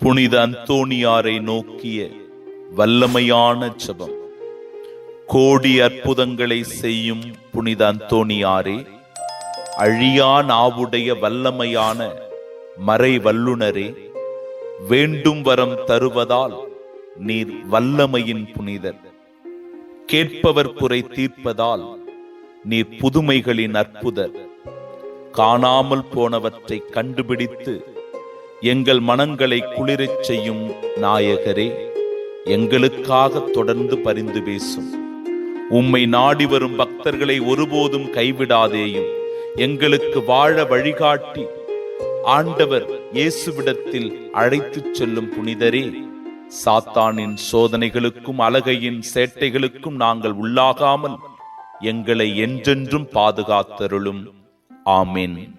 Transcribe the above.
புனித அந்தோணியாரை நோக்கிய வல்லமையான ஜெபம். கோடி அற்புதங்களை செய்யும் புனித அந்தோணியாரே அழியா நாவுடைய வல்லமையான மறை வல்லுனரே வேண்டும் வரம் தருவதால் நீர் வல்லமையின் புனிதர். கேட்பவர் குறை தீர்ப்பதால் நீர் புதுமைகளின் அற்புதர். காணாமல் போனவற்றை கண்டுபிடித்து எங்கள் மனங்களை குளிரச் செய்யும் நாயகரே எங்களுக்காக தொடர்ந்து பரிந்து பேசும். உம்மை நாடி வரும் பக்தர்களை ஒருபோதும் கைவிடாதேயும் எங்களுக்கு வாழ வழிகாட்டி ஆண்டவர் இயேசுவிடத்தில் அழைத்துச் செல்லும் புனிதரே சாத்தானின் சோதனைகளுக்கும் அலகையின் சேட்டைகளுக்கும் நாங்கள் உள்ளாகாமல் எங்களை என்றென்றும் பாதுகாத்தருளும். ஆமேன்.